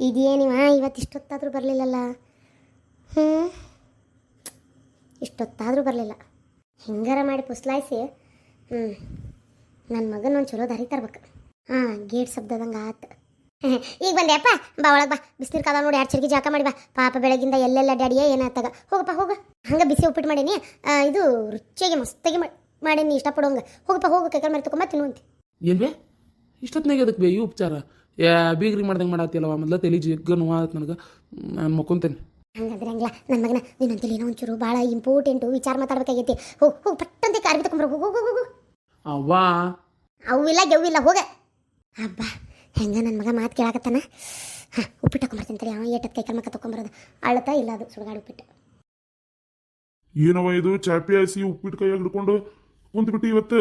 ಇದೇನಿವ? ಇವತ್ತು ಇಷ್ಟೊತ್ತಾದರೂ ಬರಲಿಲ್ಲಲ್ಲ? ಹ್ಞೂ ಇಷ್ಟೊತ್ತಾದರೂ ಬರಲಿಲ್ಲ. ಹೆಂಗಾರ ಮಾಡಿ ಪುಸ್ಲಾಯಿಸಿ. ಹ್ಞೂ ನನ್ನ ಮಗನ ಒಂದು ಚಲೋ ದಾರಿ ತರ್ಬೇಕು. ಹಾಂ, ಗೇಟ್ ಶಬ್ದದಂಗೆ ಆತು. ಈಗ ಬಂದೆ, ಅಪ್ಪ. ಬಾ, ಒಳಗೆ ಬಾ. ಬಿಸಿನೀರು ಕಾದ ನೋಡಿ ಎರಡು ಚರ್ಗಿ ಜಾಕ ಮಾಡಿ ಬಾ. ಪಾಪ ಬೆಳಗಿಂದ ಎಲ್ಲೆಲ್ಲ ಡ್ಯಾಡಿಯೇ ಏನಾತಾಗ ಹೋಗಪ್ಪ, ಹೋಗು. ಹಂಗೆ ಬಿಸಿ ಉಪ್ಪಿಟ್ಟು ಮಾಡೀನಿ. ಇದು ರುಚಿಯಾಗಿ ಮಸ್ತಾಗಿ ಮಾಡಿ ಮಾಡೀನಿ, ಇಷ್ಟಪಡೋಂಗೆ. ಹೋಗಪ್ಪ, ಹೋಗು, ಕೈಕಾಲು ಮಾಡಿ ತಗೊಂಬ ತಿನ್ನುವಂತೆ ಬೇ ಇಷ್ಟೊತ್ತಿನಾಗ ಅದಕ್ಕೆ ಬೇ, ಈ ಉಪಚಾರ? ಯಾ ಬೀಗ್ರಿ ಮಾಡ್ದಂಗೆ ಮಾಡತ್ತಿಲ್ಲವ ಮೊದ್ಲ ತಲೆ ಜಿಗ್ಗ ನೋವು ಆಯ್ತು ನನಗೆ. ನಾನು ಮಕ್ಕೊಂತೇನೆ. ಹಂಗಂದ್ರೆ ಹಂಗಿಲ್ಲ ನನ್ನ ಮಗನ ನೀನಂತಲ್ಲಿ ಏನೋ ಒಂಚೂರು ಭಾಳ ಇಂಪಾರ್ಟೆಂಟು ವಿಚಾರ ಮಾತಾಡ್ಬೇಕಾಗೈತಿ. ಹೋಗಿ ಹೋಗಿ ಪಟ್ಟಂತೆ ಕಾರ್ಬಿ ತಗೊಂಬರ ಹೋಗು ಹೋಗು ಹೋಗು ಅವ್ವಾ. ಅವಿಲ್ಲ ಗೆವ್ವಿಲ್ಲ ಹೋಗ. ಹಬ್ಬ ಹೆಂಗ ನನ್ನ ಮಗ ಮಾತು ಕೇಳಾಕತ್ತಾನ? ಹಾಂ ಉಪ್ಪಿಟ್ಟು ಹಾಕೊಂಬರ್ತೀನಿ ತಡಿ ಅವ ಏಟತ್ ಕೈ ಕಲ್ಮಕ್ಕ ತಗೊಂಬರೋದು ಅಳತಾ ಇಲ್ಲ ಅದು ಸುಡಗಾಡು ಉಪ್ಪಿಟ್ಟು. ಏನವ ಇದು? ಚಾಪಿ ಹಾಸಿ ಉಪ್ಪಿಟ್ಟು ಕೈ ಹಿಡ್ಕೊಂಡು ಕುಂತ್ಬಿಟ್ಟು ಇವತ್ತು?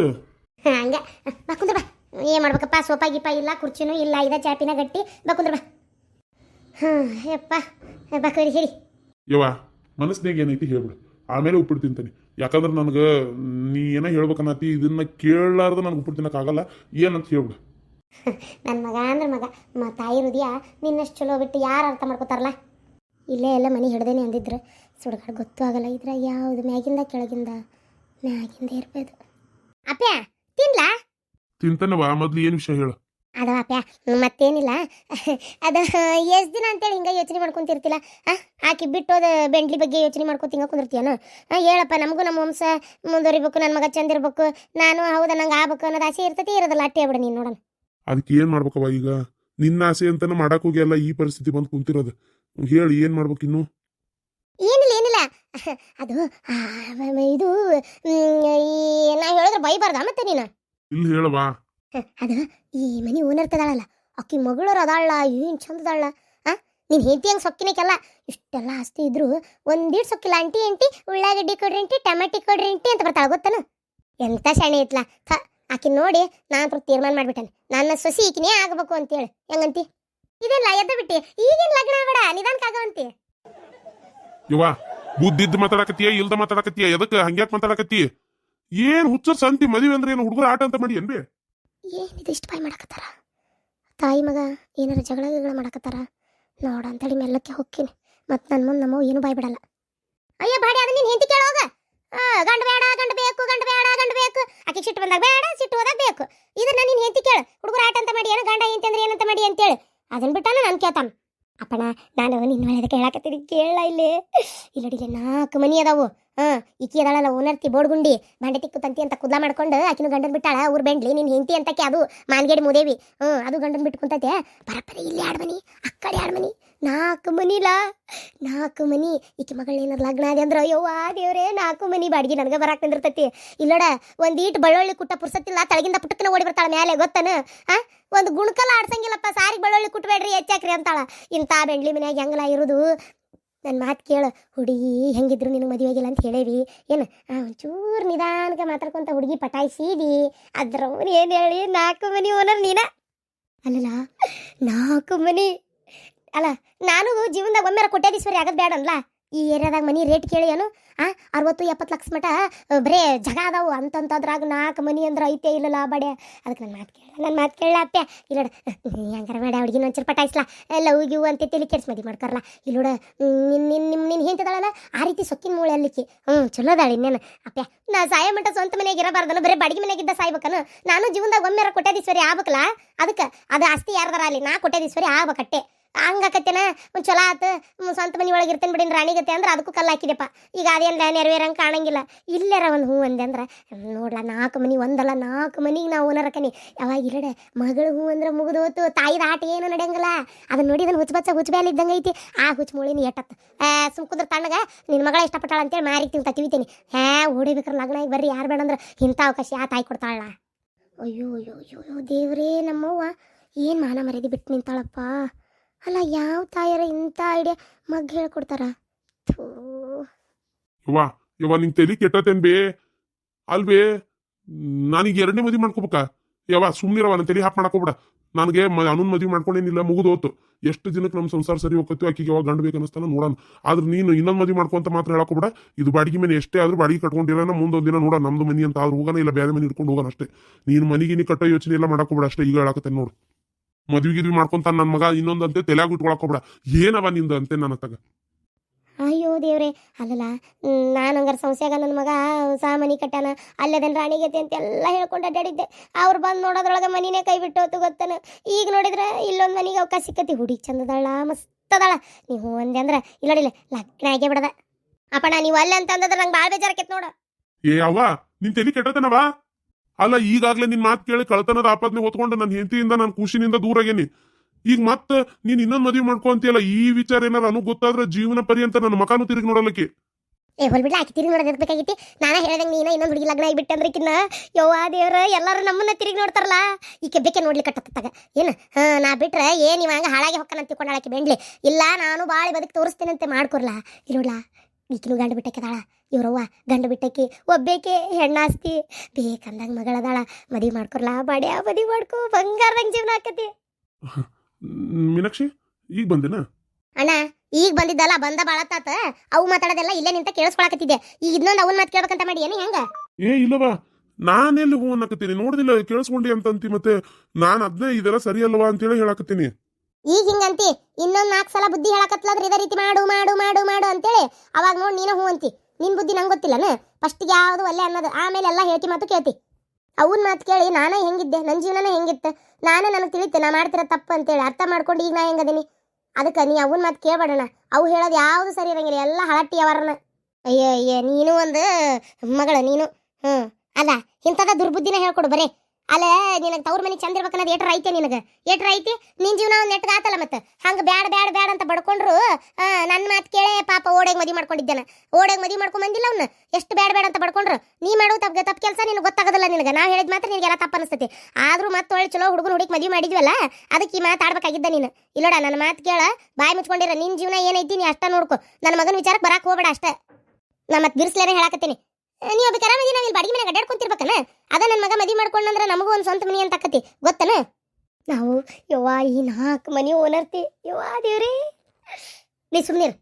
ಹಂಗೆ. ಬಾ ಕುಂದ್ರ ಬಾ. ಏನು ಮಾಡ್ಬೇಕಪ್ಪ? ಸೋಫಾ ಗೀಪಾ ಇಲ್ಲ ಕುರ್ಚಿನೂ ಇಲ್ಲ ಇದ ಚಾಪಿನ ಗಟ್ಟಿ. ಬಕ್ಕುಂದ್ರ ಕುಂದ್ರ ಬಾ. ಹಾಂ ಯಪ್ಪ. ಬಕರಿ ಕರಿ ಹೇಳಿ ಯವ್ವ ಮನಸ್ಸಿನಾಗ ಏನೈತಿ ಹೇಳ್ಬಿಡು. ಆಮೇಲೆ ಉಪ್ಪಿಟ್ಟು ತಿಂತಾನೆ. ಯಾಕಂದ್ರೆ ನನಗೆ ನೀ ಏನೋ ಹೇಳ್ಬೇಕನ್ನತಿ ಇದನ್ನ ಕೇಳಲಾರ್ದ ನನಗೆ ಉಪ್ಪಿಟ್ಟು ತಿನ್ನಕ್ಕಾಗಲ್ಲ. ಏನಂತ ಹೇಳ್ಬಿಡು. ನನ್ನ ಮಗ ಅಂದ್ರೆ ಮಗ. ಮ ತಾಯಿ ಹೃದಯ ನಿನ್ನಷ್ಟು ಚಲೋ ಬಿಟ್ಟು ಯಾರು ಅರ್ಥ ಮಾಡ್ಕೋತಾರಲ್ಲ? ಇಲ್ಲೇ ಎಲ್ಲ ಮನೆ ಹಿಡ್ದೇನೆ ಅಂದಿದ್ರು. ಸುಡುಗಾಡು ಗೊತ್ತೂ ಆಗಲ್ಲ ಇದ್ರ ಯಾವುದು ಮ್ಯಾಗಿಂದ ಕೆಳಗಿಂದ. ಮ್ಯಾಗಿಂದ ಇರ್ಬೋದು. ಅಪ್ಪ ತಿನ್ಲಾ? ತಿಂತಾನವ ಮೊದ್ಲು ಏನು ವಿಷಯ ಹೇಳು. ಅದು ಮತ್ತೇನಿಲ್ಲ. ಅದ ಎಷ್ಟು ದಿನ ಅಂತೇಳಿ ಹಿಂಗ ಯೋಚನೆ ಮಾಡ್ಕೊಂತಿರ್ತಿಲ್ಲ? ಆಕಿ ಬಿಟ್ಟೋದ ಬೆಂಡ್ಲಿ ಬಗ್ಗೆ ಯೋಚನೆ ಮಾಡ್ಕೊತ ಹಿಂಗೆ ಕುಂದಿರ್ತೀಯನ? ಹೇಳಪ್ಪ ನಮಗೂ ನಮ್ಮ ವಂಶ ಮುಂದುವರಿಬೇಕು ನನ್ನ ಮಗ ಚಂದ ಇರ್ಬೇಕು ನಾನು ಹೌದ ನಂಗೆ ಆಗ್ಬೇಕು ಅನ್ನೋದು ಆಸೆ ಇರ್ತೈತಿ ಇರೋದಲ್ಲ ಅಟ್ಟೆ ಬಿಡು ನೀನು ನೋಡೋಣ. ಅದಕ್ಕೆ ಏನು ಮಾಡ್ಬೇಕವ ಈಗ? ನಿನ್ನ ಆಸೆ ಅಂತಾನೆ ಮಾಡಕ್ ಹೋಗಿ ಎಲ್ಲ ಈ ಪರಿಸ್ಥಿತಿ ಬಂದು ಕುಂತಿರೋದು. ಹೇಳಿ ಏನು ಮಾಡ್ಬೇಕು ಇನ್ನು? ಏನಿಲ್ಲ ಏನಿಲ್ಲ. ಅದು ಇದು ನಾ ಹೇಳಿದ್ರೆ ಬೈಬಾರ್ದ ಮತ್ತೆ ನೀನು? ಇಲ್ಲಿ ಹೇಳವಾ ಅದ ಈ ಮನಿ ಓನರ್ ತದಾಳಲ್ಲ ಅಕ್ಕಿ ಮಗಳರ ಅದಾಳ ಏನು ಚಂದದಾಳ ಆ? ನೀನ್ ಹೆಂಡತಿ ಹಂಗೆ ಸೊಕ್ಕಿನಕ್ಕೆಲ್ಲ ಇಷ್ಟೆಲ್ಲ ಆಸ್ತಿ ಇದ್ರು ಒಂದೀಡ್ ಸೊಕ್ಕಿಲ್ಲ ಅಂಟಿ ಅಂಟಿ ಉಳ್ಳಾಗಡ್ಡಿ ಕೊಡ್ರಿ ಅಂಟಿ ಟಮಾಟಿ ಕೊಡ್ರಿ ಅಂಟಿ ಅಂತ ಬರ್ತಾಳ ಗೊತ್ತನ? ಎಂತ ಶಾಣೆ ಐತ್ಲ ಥ ಆಕಿ ನೋಡಿ ನಾನು ತೀರ್ಮಾನ ಮಾಡ್ಬಿಟ್ಟೆ ನನ್ನ ಸೊಸಿ ಈಕಿನೇ ಆಗಬೇಕು ಅಂತೇಳಿ. ಹೆಂಗಂತಿ? ಇದೆಲ್ಲ ಎದ್ದ ಬಿಟ್ಟಿ. ಈಗಿನ ಲಗ್ನ ಬೇಡ ನಿಧಾನಕ್ಕಾಗವಂತಿ. ಯವ್ವ ಬುದ್ಧಿದ್ದು ಮಾತಾಡಕತ್ತೀಯ ಇಲ್ದ ಮಾತಾಡಕತ್ತೀಯ ಎದಕ್ಕೆ ಹಂಗ್ಯಾಕ್ ಮಾತಾಡಕತ್ತಿ? ಏನ್ ಹುಚ್ಚರ್ ಸಂತಿ ಮದುವೆ ಅಂದ್ರೆ ಏನು ಹುಡುಗರ ಆಟ ಅಂತ ಮಾಡಿ ಏನ್ ಬೇ ಏನಿದು ಇಷ್ಟು ಬಾಯ್ ಮಾಡಕತ್ತಾರ? ತಾಯಿ ಮಗ ಏನಾರ ಜಗಳ ಗಿಗಳ ಮಾಡಕತ್ತಾರ? ನೋಡ ಅಂತೇಳಿ ಮೆಲ್ಲಕ್ಕೆ ಹೋಗ್ತೀನಿ ಮತ್ತು ನನ್ನ ಮುಂದೆ ನಮ್ಮವ್ ಏನು ಬಾಯ್ ಬಿಡಲ್ಲ. ಅಯ್ಯ ಬಾಡಿ ಅದನ್ನ ನೀನು ಹೆಂಡತಿ ಕೇಳೋಗ ಗಂಡ ಬೇಡ, ಗಂಡ ಬೇಕು, ಗಂಡ ಬೇಡ, ಗಂಡ ಬೇಕು. ಆಕೆ ಸಿಟ್ಟು ಬಂದಾಗ ಬೇಡ, ಸಿಟ್ಟು ಹೋದಾಗ ಬೇಕು. ಇದನ್ನ ನೀನು ಹೆಂಡತಿ ಕೇಳು. ಹುಡುಗರ ಆಟ ಅಂತ ಮಾಡಿ ಏನು, ಗಂಡ ಹೆಂಡತಿ ಅಂದ್ರೆ ಏನಂತ ಮಾಡಿ ಅಂತೇಳಿ. ಅದನ್ನ ಬಿಟ್ಟಾನ ನಾನು ಕೇಳ್ತಾನ. ಅಪ್ಪಣ ನಾನು ನಿನ್ನ ಒಳ್ಳೆದಕ್ಕೆ ಹೇಳಕತ್ತೀನಿ ಕೇಳ ಇಲ್ಲಿ. ಇಲ್ಲಡಿಲ್ಲ ನಾಲ್ಕು ಮನಿ ಅದಾವು. ಹಾಂ ಈಕಿ ಅದಾಳಲ್ಲ, ಓನರ್ತಿ ಬೋಡ್ಗುಂಡಿ. ಬಂಡೆ ತಿಕ್ಕು ತಂತಿ ಅಂತ ಕುದ್ಲಾ ಮಾಡ್ಕೊಂಡು ಆಕಿನ ಗಂಡನ್ ಬಿಟ್ಟಾಳ, ಊರ್ ಬೆಂಡ್ಲಿ, ನಿನ್ ಹೆಂಡತಿ ಅಂತಕ್ಕೆ ಅದು ಮಾನ್ಗೇಡಿ ಮೂದೇವಿ. ಹ್ಞೂ, ಅದು ಗಂಡನ್ ಬಿಟ್ಟು ಕುಂತೈತೆ. ಬರಬ್ಬರಿ ಇಲ್ಲಿ ಎರಡು ಮನಿ, ಆ ಕಡೆ ಎರಡು ಮನಿ. ನಾಲ್ಕು ಮನಿಲ ನಾಲ್ಕು ಮನಿ. ಈಕಿ ಏನಾರ ಲಗ್ನ ಅದೇ ಅಂದ್ರೆ, ಅಯ್ಯವ್ವ, ದೇವ್ರೇ, ನಾಲ್ಕು ಮನಿ ಬಾಡಿಗೆ ನನಗೆ ಬರಾಕ್ ನಿಂದಿರ್ತೈತಿ. ಇಲ್ಲೋಡ ಒಂದೀಟ್ ಬಳ್ಳೊಳ್ಳಿ ಕುಟ್ಟ ಪುರ್ಸತ್ತಿಲ್ಲ, ತಳಗಿಂದ ಪುಟ್ಟಕ್ಕನ ಓಡಿ ಬರ್ತಾಳ ಮೇಲೆ ಗೊತ್ತನ? ಆ, ಒಂದು ಗುಣಕಲ್ಲ ಆಡ್ಸಂಗಿಲ್ಲಪ್ಪ, ಸಾರಿಗೆ ಬಳ್ಳೊಳ್ಳಿ ಕುಟ್ಬೇಡ್ರಿ, ಹೆಚ್ಚಾಕ್ರಿ ಅಂತಾಳ. ಇಂಥ ಬೆಂಡ್ಲಿ ಮನ್ಯಾಗ ಹೆಂಗಲ ಇರೋದು? ನನ್ನ ಮಾತು ಕೇಳು. ಹುಡುಗಿ ಹೆಂಗಿದ್ರು ನಿನಗೆ ಮದುವೆ ಆಗಿಲ್ಲ ಅಂತ ಹೇಳೇವಿ. ಏನು? ಒಂಚೂರು ನಿಧಾನಕ್ಕೆ ಮಾತಾಡ್ಕೊಂತ ಹುಡುಗಿ ಪಟಾಯಿಸಿದಿ. ಅದ್ರ ಏನು ಹೇಳಿ? ನಾಲ್ಕು ಮನಿ ಓನರ್ ನೀನ? ಅಲ್ಲಲ್ಲ, ನಾಲ್ಕು ಮನಿ. ಅಲ್ಲ, ನಾನು ಜೀವನದಾಗ ಒಮ್ಮೆರ ಕೊಟ್ಯಾದೀಶ್ವರಿ ಆಗೋದು ಬೇಡ ಅನ್ಲ ಈ ಏರಿಯಾದಾಗ ಮನಿ ರೇಟ್ ಕೇಳಿ ಏನು? ಆ, ಅರವತ್ತು, ಎಪ್ಪತ್ತು ಲಕ್ಷ ಮಟ ಬರೇ ಜಗ ಅದಾವು. ಅಂತಂತದ್ರಾಗ ನಾಲ್ಕು ಮನಿ ಅಂದ್ರೆ ಐತೆ ಇಲ್ಲ ಬಡೆ ಅದಕ್ಕೆ ನನ್ನ ಮಾತು ಕೇಳ ನನ್ನ ಮಾತು ಕೇಳಲ್ಲ ಅಪ್ಪ ಇಲ್ಲೋಡ ಹೆಂಗಾರ ಬೇಡ ಹುಡುಗಿನ ಒಂಚೂರು ಪಟಾಯಿಸ್ಲಾ. ಎಲ್ಲ ಹೋಗಿ ಅಂತ ತಿಳಿ ಕೆಡ್ಸ್ ಮದಿ ಮಾಡ್ಕರ್ಲ. ಇಲ್ಲೋಡ ನಿನ್ನ ನಿನ್ನ ನಿಮ್ಮ ನಿನ್ನ ಹೆಂತದಳಲ್ಲ ಆ ರೀತಿ ಸೊಕ್ಕಿನ ಮೂಳೆ ಅಲ್ಲಿಕ್ಕಿ. ಹ್ಞೂ ಚಲೋ ಅದಾಳ ಇನ್ನೇನು. ಅಪ್ಪ, ನಾ ಸಾಯ ಮಟ್ಟ ಸ್ವಂತ ಮನೆಗೆ ಇರಬಾರ್ದನ, ಬರೀ ಬಾಡಿಗೆ ಮನೆಗಿದ್ದ ಸಾಯ್ಬೇಕನು. ನಾನು ಜೀವನದಾಗ ಒಮ್ಮೆರ ಕೊಟ್ಟಾದೀಶ್ವರಿ ಆಗ್ಬೇಕಲ್ಲ ಅದಕ್ಕೆ, ಅದು ಆಸ್ತಿ ಯಾರ್ದಾರ ಅಲ್ಲಿ ನಾ ಕೊಟ್ಟಾದೀಶ್ವರಿ ಆಗ್ಬೇಕಟ್ಟೆ. ಹಂಗಾಕತ್ತೇನ ಒಂದು ಚಲೋ ಆತು. ಸ್ವಂತ ಮನೆ ಒಳಗೆ ಇರ್ತೇನೆ ಬಿಡಿನ ರಾಣಿಗತ್ತೆ ಅಂದ್ರೆ ಅದಕ್ಕೂ ಕಲ್ಲು ಹಾಕಿದೆಪ್ಪ ಈಗ ಅದೇನು ನೆರವೇರಂಗೆ ಕಾಣಂಗಿಲ್ಲ. ಇಲ್ಲಾರ ಒಂದು ಹೂ ಅಂದೆ ಅಂದ್ರೆ, ನೋಡ್ಲ ನಾಲ್ಕು ಮನಿ ಒಂದಲ್ಲ, ನಾಲ್ಕು ಮನಿಗೆ ನಾವು ಓನರಕನಿ ಯಾವಾಗ ಇಲ್ಲಡೆ ಮಗಳು ಹೂ ಅಂದ್ರೆ ಮುಗಿದು ಹೋತು ತಾಯಿದ ಆಟ ಏನು ನಡೆಯಂಗಿಲ್ಲ. ಅದನ್ನ ನೋಡಿ ಅದನ್ನ ಹುಚ್ಚ ಬಚ್ಚ ಹುಚ್ಚ ಬ್ಯಾಲ್ ಇದ್ದಂಗೆ ಐತಿ. ಆ ಹುಚ್ಚ ಮೂಳಿನ ಎಟ್ಟತ್ತ ಸುಮ್ ಕುಂದ್ರ ತಣ್ಣಗ ನಿನ್ನ ಮಗಳ ಇಷ್ಟಪಟ್ಟಾಳ ಅಂತೇಳಿ ಮಾರಿ ತಿಂತ ತಿವಿತೀನಿ. ಹ್ಯಾ ಓಡಿಬೇಕ್ರ ಲಗ್ನ ಆಗಿ ಬರ್ರಿ. ಯಾರು ಬೇಡ ಅಂದ್ರೆ ಇಂಥ ಅವಕಾಶ ಯಾ ತಾಯಿ ಕೊಡ್ತಾಳ ಅಯ್ಯೋ ಅಯ್ಯೋ ಅಯ್ಯೋ ದೇವ್ರೇ ನಮ್ಮವ್ವ. ಏನು ಮಾನ ಮರ್ಯಾದೆ ಬಿಟ್ಟು ನಿಂತಾಳಪ್ಪ. ಅಲ್ಲ, ಯಾವ ತಾಯರ ಇಂಥ ಐಡಿಯಾ ಮಗ್ ಹೇಳ್ಕೊಡ್ತಾರ? ಯವ್ವ ಯವ್ವ ತಲೆ ಕೆಟ್ಟತೇನ್ ಬೇ? ಅಲ್ವೇ? ನನಗೆ ಎರಡನೇ ಮದುವೆ ಮಾಡ್ಕೋಬೇಕಾ? ಯವ್ವ ಸುಮ್ಮನಿರವ ನನ್ನ ತಲೆ ಹಾಪ್ ಮಾಡಕೋಬೇಡ ನನಗೆ ಅನುನ್ ಮದುವೆ ಮಾಡ್ಕೊಂಡೇನಿಲ್ಲ ಮುಗಿದು ಹೋತು ಎಷ್ಟು ದಿನಕ್ಕೆ ನಮ್ಮ ಸಂಸಾರ ಸರಿ ಹೋಗ್ತೈತಿ, ಆಕಿಗೆ ಯಾವಾಗ ಗಂಡ ಬೇಕನ್ನಿಸ್ತಾನ ನೋಡೋಣ. ಆದ್ರೆ ನೀನು ಇನ್ನೊಂದು ಮದುವೆ ಮಾಡ್ಕೊಂತ ಮಾತ್ರ ಹೇಳಕೋಬೇಡ ಇದು ಬಾಡಿಗೆ ಮನೆ ಎಷ್ಟೇ ಆದ್ರೂ ಬಾಡಿಗೆ ಕಟ್ಕೊಂಡಿರೋಣ ಮುಂದೊಂದು ದಿನ ನೋಡ ನಮ್ದು ಮನಿ ಅಂತ ಆದ್ರೂ ಹೋಗೋಣ ಇಲ್ಲ, ಬೇರೆ ಮನೆ ಇಟ್ಕೊಂಡು ಹೋಗೋಣ ಅಷ್ಟೇ. ನೀನು ಮನಿಗೆ ನೀ ಕಟ್ಟೋ ಯೋಚನೆ ಎಲ್ಲ ಮಾಡಕೋಬೇಡ ಅಷ್ಟೇ, ಈಗ ಹೇಳಕತ್ತೇನೆ ನೋಡು. ಮದ್ವಿ ಗಿದ್ವಿ ಮಾಡ್ಕೊಂತಾನ ನನ್ನ ಮಗ ಇನ್ನೊಂದಂತೆ ತಲೆಯಾಗ ಇಟ್ಕೊಳಕ್ ಹೋಗ್ಬೇಡ. ಏನವ ನಿಂದ ಅಂತೆ ನನ್ನ ತಗ ಅಯ್ಯೋ ದೇವ್ರೆ ಅಲ್ಲಲ್ಲ ನಾನು ಹಂಗಾರ ಸಂಸ್ಯಾಗ ನನ್ನ ಮಗ ಸಹ ಮನಿ ಕಟ್ಟಾನ ಅಲ್ಲದನ್ ರಾಣಿಗತೆ ಅಂತ ಎಲ್ಲ ಹೇಳ್ಕೊಂಡು ಅಡ್ಡಾಡಿದ್ದೆ ಅವ್ರು ಬಂದು ನೋಡೋದ್ರೊಳಗೆ ಮನಿನೇ ಕೈ ಬಿಟ್ಟು ಹೋತು ಗೊತ್ತನ. ಈಗ ನೋಡಿದ್ರೆ ಇಲ್ಲೊಂದು ಮನಿಗೆ ಅವಕಾಶ ಸಿಕ್ಕತಿ. ಹುಡಿ ಚಂದದಳ ಮಸ್ತ್ ಅದಾಳ. ನೀವು ಒಂದೇ ಅಂದ್ರೆ ಇಲ್ಲ ನೋಡಿಲ್ಲ ಲಗ್ನ ಆಗೇ ಬಿಡದ. ಅಪ್ಪಣ ನೀವು ಅಲ್ಲೇ ಅಂತ ಅಂದ್ರೆ ನಂಗೆ ಭಾಳ ಬೇಜಾರಕ್ಕೆ ನೋಡು. ಏ ಅವ್ವ ನಿನ್ ತಲೆ ಕೆಟ್ಟತನವ ಅಲ್ಲ, ಈಗಾಗ್ಲೇ ನಿನ್ ಮಾತು ಕೇಳಿ ಕಳ್ತನದ ಆಪತ್ನೆ ಹೊತ್ಕೊಂಡು ನನ್ನ ಹೆಂಡತಿಯಿಂದ, ನಾನು ಖುಷಿನಿಂದ ದೂರ ಆಗೇನಿ. ಈಗ ಮತ್ತ ನೀನ್ ಇನ್ನೊಂದ್ ಮದ್ವಿ ಮಾಡ್ಕೊ ಅಂತೀಯಲ್ಲ, ಈ ವಿಚಾರ ಏನಾರ ಅನು ಗೊತ್ತಾದ್ರೆ ಜೀವನ ಪರ್ಯಂತ ನನ್ನ ಮಕಾನು ತಿರುಗಿ ನೋಡಲಿಕ್ಕೆ. ಏ ಹೊಲ್ಬಿಡ್ಲ ಆಕಿ ತಿರುಗಿ ನೋಡೋದ್ ಬೇಕಾಗಿತ್ತು ನಾನ ಹೇಳ್ದಂಗೆ ನೀನ ಇನ್ನೊಂದು ಹುಡುಗಿ ಲಗ್ನ ಆಗಿಬಿಟ್ಟೆ ಅಂದ್ರೆ ಕಿನ್ನ ಯವ್ವ ದೇವ್ರ, ಎಲ್ಲರೂ ನಮ್ಮನ್ನ ತಿರುಗಿ ನೋಡ್ತಾರಲ್ಲ? ಈಕೆ ಬೇಕೆ ನೋಡ್ಲಿ ಕಟ್ಟತ್ತಾಗ ಏನು? ಹಾ, ನಾ ಬಿಟ್ರೆ ಏನ್ ಇವ ಹಂಗ ಹಾಳಾಗಿ ಹೊಕ್ಕನ ತಿಳ್ಕೊಂಡಾಳಕ್ಕೆ ಬೆಂಡ್ಲಿ. ಇಲ್ಲ, ನಾನು ಬಾಳಿ ಬದುಕಿ ತೋರಿಸ್ತೇನಂತೆ ಮಾಡ್ಕೊರ್ಲಾ? ಇಲ್ಲೋಡ್ಲ ಈಕಿನೂ ಗಂಡು ಬಿಟ್ಟಕ್ಕೆದಾಳ ಇವ್ರವ್ವ ಗಂಡು ಬಿಟ್ಟಕ್ಕೆ ಒಬ್ಬೇಕೆ ಹೆಣ್ಣಾಸ್ತಿ. ಬೇಕಂದಂಗೆ ಮಗಳದಾಳ ಮದಿ ಮಾಡ್ಕೊರ್ಲಾ ಬಾಡ್ಯಾ ಮದಿ ಮಾಡ್ಕೊ ಬಂಗಾರದಂಗೆ ಜೀವನ ಆಕತಿ. ಮೀನಾಕ್ಷಿ ಈಗ ಬಂದಿನ? ಅಣ್ಣ ಈಗ ಬಂದಿದ್ದಲ್ಲ ಬಂದ ಬಾಳತ್ತಾತ ಅವು ಮಾತಾಡೋದೆಲ್ಲ ಇಲ್ಲೇ ನಿಂತ ಕೇಳಿಸ್ಕೊಳಕತ್ತಿದ್ದೆ. ಈಗ ಇನ್ನೊಂದು ಅವನ್ ಮಾತು ಕೇಳ್ಬೇಕಂತ ಮಾಡಿ ಏನು ಹೆಂಗ? ಏ ಇಲ್ಲವಾ ನಾನೆಲ್ಲಿ ಹೂ ಅನ್ನಕತ್ತೀನಿ ನೋಡಿದಿಲ್ಲ ಕೇಳಿಸ್ಕೊಂಡಿ ಅಂತಂತಿ ಮತ್ತೆ. ನಾನು ಅದನ್ನೇ ಇದೆಲ್ಲ ಸರಿ ಅಲ್ವಾ ಅಂತೇಳಿ ಹೇಳಕತ್ತೀನಿ. ಈಗ ಹಿಂಗಂತಿ, ಇನ್ನೊಂದು ನಾಲ್ಕು ಸಲ ಬುದ್ಧಿ ಹೇಳಕತ್ಲಾದ್ರೆ ಇದೇ ರೀತಿ ಮಾಡು ಮಾಡು ಮಾಡು ಮಾಡು ಅಂತೇಳಿ ಅವಾಗ ನೋಡಿ ನೀನು ಹೂ ಅಂತಿ. ನಿನ್ ಬುದ್ಧಿ ನಂಗೆ ಗೊತ್ತಿಲ್ಲನ? ಫಸ್ಟಿಗೆ ಯಾವುದು ಒಲ್ಲೆ ಅನ್ನೋದು. ಆಮೇಲೆ ಎಲ್ಲ ಹೇಳ್ತಿ ಮಾತು ಕೇಳ್ತಿ. ಅವನ ಮಾತು ಕೇಳಿ ನಾನೇ ಹೆಂಗಿದ್ದೆ? ನನ್ನ ಜೀವನನೇ ಹೆಂಗಿತ್ತು? ನಾನೇ ನನಗೆ ತಿಳಿತೆ ನಾ ಮಾಡ್ತಿರೋ ತಪ್ಪು ಅಂತೇಳಿ. ಅರ್ಥ ಮಾಡ್ಕೊಂಡು ಈಗ ನಾ ಹೆಂಗದೀನಿ? ಅದಕ್ಕೆ ನೀ ಅವನ್ ಮಾತು ಕೇಳ್ಬೇಡಣ. ಅವು ಹೇಳೋದು ಯಾವುದು ಸರಿ ಇರಂಗಿಲ್ಲ. ಎಲ್ಲ ಹಳಟ್ಟಿ ಅವರನ್ನ ಅಯ್ಯೋ, ಅಯ್ಯ, ನೀನು ಒಂದು ಮಗಳ, ನೀನು. ಹ್ಞೂ ಅಲ್ಲ, ಇಂಥದ ದುರ್ಬುದ್ಧಿನ ಹೇಳ್ಕೊಡು ಬರೇ. ಅಲ್ಲ, ನಿನಗೆ ತವ್ರ ಮನೆ ಚಂದ ಇರ್ಬೇಕನ್ನೋದು ಏಟ್ರ ಐತೆ ನಿನಗೆ. ಏಟ್ರ ಐತಿ ನಿನ್ನ ಜೀವನ ಒಂದು ನೆಟ್ಗೆ ಆತಲ್ಲ ಮತ್ತೆ. ಹಂಗೆ ಬ್ಯಾಡ ಬ್ಯಾಡ ಬ್ಯಾಡ ಅಂತ ಬಡ್ಕೊಂಡ್ರು ನನ್ನ ಮಾತು ಕೇಳೇ ಪಾಪ ಓಡಾಗ ಮದಿ ಮಾಡ್ಕೊಂಡಿದ್ದೆನ. ಓಡಾಗ ಮದಿ ಮಾಡ್ಕೊಂಡ್ ಬಂದಿಲ್ಲ ಅವ್ನು. ಎಷ್ಟು ಬ್ಯಾಡ ಬ್ಯಾಡ ಅಂತ ಬಡ್ಕೊಂಡ್ರು. ನೀ ಮಾಡೋ ತಪ್ಪು ತಪ್ಪು ಕೆಲಸ ನಿನಗೆ ಗೊತ್ತಾಗೋದಿಲ್ಲ ನಿನಗೆ. ನಾವು ಹೇಳಿದ ಮಾತ್ರ ನಿನಗೆಲ್ಲ ತಪ್ಪು ಅನಿಸ್ತೈತಿ. ಆದ್ರೂ ಮತ್ತೆ ಒಳ್ಳೆ ಚಲೋ ಹುಡುಗನ ಹುಡುಗಿ ಮದುವೆ ಮಾಡಿದ್ವಲ್ಲ ಅದಕ್ಕೆ ಈ ಮಾತಾಡ್ಬೇಕಾಗಿದ್ದ ನೀನು. ಇಲ್ಲೋಡ ನನ್ನ ಮಾತು ಕೇಳ. ಬಾಯಿ ಮುಚ್ಕೊಂಡಿರ ನಿನ್ನ ಜೀವನ ಏನೈತಿ ನೀ ಅಷ್ಟ ನೋಡ್ಕೊ. ನನ್ನ ಮಗನ ವಿಚಾರಕ್ಕೆ ಬರಕ್ಕೆ ಹೋಗ್ಬೇಡ ಅಷ್ಟೇ. ನಾ ಮತ್ತೆ ಬಿರ್ಸ್ಲೇನೆ ಹೇಳಕತ್ತೀನಿ. ನೀವು ಬೇಕಾರ ಮದಿ ನಾವು ಇಲ್ಲಿ ಬಾಡಿಗೆ ಮನೆ ಅಡ್ಡಾಡ್ಕೊಂತಿರ್ಬೇಕನ ಅದ ನನ್ನ ಮಗ ಮದಿ ಮಾಡ್ಕೊಂಡಂದ್ರೆ ನಮಗೂ ಒಂದು ಸ್ವಂತ ಮನಿ ಅಂತ ಆಕತಿ ಗೊತ್ತನ? ನಾವು ಯವ್ವ ಈ ನಾಲ್ಕು ಮನಿ ಓನರ್ತಿ ಯವ್ವ ದೇವ್ರಿ. ನೀ ಸುಮ್ನಿರ್.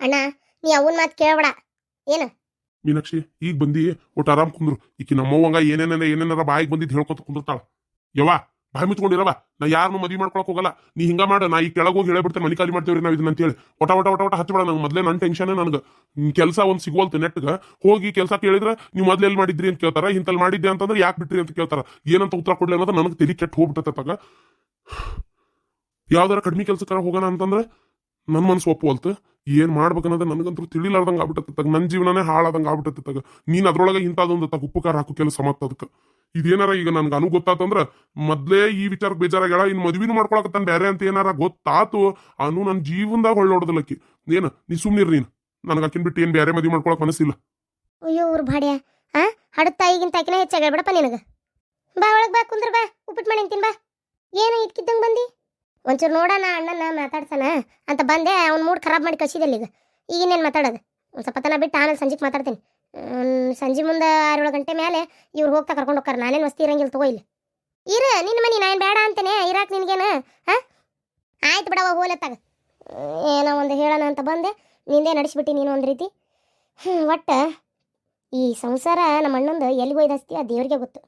ಅಣ್ಣ, ನೀ ಅವನ್ ಮಾತು ಕೇಳಬೇಡ. ಏನು? ಮೀನಾಕ್ಷಿ, ಈಗ ಬಂದಿ ಒಟ್ಟು ಆರಾಮ್ ಕುಂದ್ರು. ಈಕಿ ನಮ್ಮವ್ವಂಗ ಏನೇನ ಏನೇನಾರ ಬಾಯಿಗೆ ಬಂದಿದ್ದು ಹೇಳ್ಕೊತ ಕುಂದಿರ್ತಾಳ. ಯವ್ವ ಬಾಯಿ ಮುಚ್ಕೊಂಡಿರವ ನಾ ಯಾರನ್ನು ಮದ್ವಿ ಮಾಡ್ಕೊಳಕ್ ಹೋಗಲ್ಲ. ನೀ ಹಿಂಗ ಮಾಡ, ನಾ ಈ ಕೆಳಗೆ ಹೋಗಿ ಹೇಳ್ಬಿಡ್ತೇನೆ, ಮನಿ ಖಾಲಿ ಮಾಡ್ತೇವ್ರಿ ನಾವ್ ಇದನ್ನ ಅಂತೇಳಿ. ಒಟ ಒಟ ಒಟ ಒಟ ಹಚ್ಚಬೇಡ ನಂಗೆ ಮೊದ್ಲೇ ನನ್ನ ಟೆನ್ಷನ್ ನನಗೆ. ಕೆಲಸ ಒಂದ್ ಸಿಗುವಲ್ತು ನೆಟ್ಗ ಹೋಗಿ ಕೆಲಸ ಕೇಳಿದ್ರೆ, ನೀವು ಮೊದ್ಲು ಎಲ್ಲಿ ಮಾಡಿದ್ರಿ ಅಂತ ಕೇಳ್ತಾರ ಇಂತಲ್ಲಿ ಮಾಡಿದ್ದೆ ಅಂತಂದ್ರೆ ಯಾಕೆ ಬಿಟ್ರಿ ಅಂತ ಕೇಳ್ತಾರ. ಏನಂತ ಉತ್ತರ ಕೊಡ್ಲಿ ಅನ್ನೋದು ನನಗೆ ತಲೆ ಕೆಟ್ಟ ಹೋಗ್ಬಿಟ್ಟತ್ತಾಗ ಯಾವ್ದಾರ ಕಡಿಮೆ ಕೆಲಸಕ್ಕೆ ಹೋಗೋಣ ಅಂತಂದ್ರೆ ನನ್ನ ಮನಸ್ಸು ಒಪ್ಪುವಲ್ತು ಏನ್ ಮಾಡ್ಬೇಕನ್ನೋದು ನನಗಂತೂ ತಿಳಿಲಾರ್ದಂಗ ಆಗ್ಬಿಟ್ಟತ್ತಾಗ ನನ್ನ ಜೀವನನೇ ಹಾಳಾದಂಗ ಆಗ್ಬಿಟ್ಟತ್ತಾಗ ನೀನ್ ಅದ್ರೊಳಗೆ ಇಂಥದೊಂದು ತಗ ಉಪಕಾರ ಹಾಕು ಕೆಲಸ ಅದಕ್ಕೆ. ಇದೇನಾರ ಈಗ ನನ್ಗೆ ಅನು ಗೊತ್ತಾತಂದ್ರ ಮೊದ್ಲೇ ಈ ವಿಚಾರಕ್ಕೆ ಬೇಜಾರಾಗ್ಯಾಳ ಇನ್ ಮದ್ವಿನೂ ಮಾಡ್ಕೊಳಕತ್ತಾನ ಬೇರೆ ಅಂತ ಏನಾರ ಗೊತ್ತಾತು, ಅನು ನನ್ನ ಜೀವನದಾಗ ಹೊಳ್ಳೋಡ್ದಲಕ್ಕಿ ಏನ, ನೀ ಸುಮ್ನಿರ್ ನೀನ್. ನನಗೆ ಅಕ್ಕಿನ ಬಿಟ್ಟು ಏನ್ ಬೇರೆ ಮದ್ವಿ ಮಾಡ್ಕೊಳಕ್ ಮನಸ್ಸಿಲ್ಲ. ಅಯ್ಯೋ ಊರ್ ಭಾಡ್ಯ. ಆ? ಹಡದ ತಾಯಿಗಿಂತ ಆಕಿನ ಹೆಚ್ಚಾಗ ಬಿಡಪ್ಪ ನಿನಗೆ. ಬಾ ಒಳಗ್ ಬಾ, ಕುಂದ್ರ ಬಾ ಉಪ್ಪಿಟ್ಟು ಮಾಡಿ ತಿನ್ ಬಾ. ಏನು ಇಟ್ಕಿದ್ದಂಗೆ ಬಂದಿ? ಒಂಚೂರು ನೋಡೋಣ ಅಣ್ಣನ ಮಾತಾಡ್ತಾನ ಅಂತ ಬಂದೆ, ಅವ್ನ ಮೂಡ್ ಖರಾಬ್ ಮಾಡಿ ಕಳ್ಸಿದಲ್ಲ ಈಗ ಈಗಿನೇನು ಮಾತಾಡೋದು? ಒಂದು ಸ್ವಲ್ಪ ತನ ಬಿಟ್ಟು ಆಮೇಲೆ ಸಂಜೆಗೆ ಮಾತಾಡ್ತೀನಿ. ಸಂಜೆ ಮುಂದೆ ಆರೇಳು ಗಂಟೆ ಮೇಲೆ ಇವ್ರು ಹೋಗ್ತಾ ಕರ್ಕೊಂಡು ಹೋಗ್ತಾರೆ ನಾನೇನು ವಸ್ತಿ ಇರಂಗಿಲ್ಲ ತಗೋ ಇಲ್ಲಿ. ಇರ ನಿನ್ನ ಮನೆ ನಾನು ಬೇಡ ಅಂತೇನೆ, ಇರಾಕ್ ನಿನಗೇನು, ಹಾಂ? ಆಯ್ತು ಬಿಡವ ಹೋಲತ್ತಾಗ ಏನೋ ಒಂದು ಹೇಳೋಣ ಅಂತ ಬಂದೆ. ನಿಂದೇ ನಡೆಸ್ಬಿಟ್ಟು ನೀನು ಒಂದು ರೀತಿ. ಹ್ಞೂ ಒಟ್ಟು ಈ ಸಂಸಾರ ನಮ್ಮ ಅಣ್ಣಂದು ಎಲ್ಲಿಗೆ ಒಯ್ದಸ್ತಿ ಆ ದೇವ್ರಿಗೆ ಗೊತ್ತು.